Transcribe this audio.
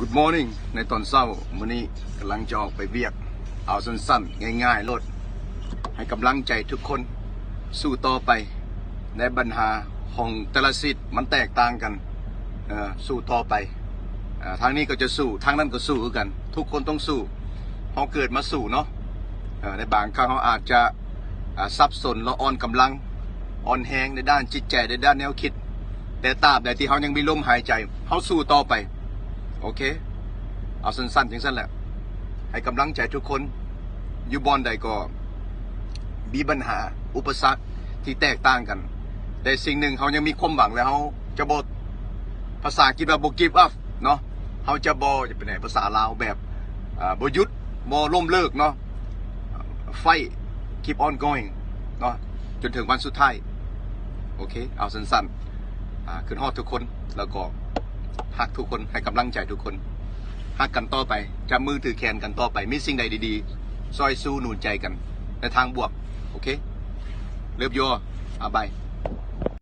Good morning ในตอนเช้ามื้อนี้กำลังจะออกไปเวียก เอาสั้นๆ ง่ายๆลด ให้กำลังใจทุกคนสู้ต่อไป ในปัญหาของแต่ละสิทธิ์มันแตกต่างกันสู้ต่อไปอทางนี้ก็จะสู้ทางนั้นก็สู้กัน ทุกคนต้องสู้เราเกิดมาสู้เนาะในบางครั้งเราอาจจะสับสนละอ่อนกำลังอ่อนแรงในด้านจิตใจในด้านแนวคิด แต่ตราบใดที่เขายังมีลมหายใจเขาสู้ต่อไป โอเค เอาสั้นๆจังสั้นแหละ ให้กำลังใจทุกคน อยู่บอนใดก็ มีปัญหา อุปสรรคที่แตกต่างกัน แต่สิ่งหนึ่งเขายังมีความหวังแล้วเขาจะบอภาษากฤษว่าบกิฟอัพเนาะเขาจะบอจะเป็นไหนภาษาลาวแบบบยุดบล่มเลิกเนาะไฟ keep on going เนาะจนถึงวันสุดท้าย โอเค เอาสั้นๆขึ้นฮอดทุกคนแล้วก็ หักทุกคนให้กำลังใจทุกคนหักกันต่อไปจับมือถือแขนกันต่อไปมีสิ่งใดดีๆ ซอยสู้หนุนใจกันในทางบวก โอเค เลิฟโยอาบาย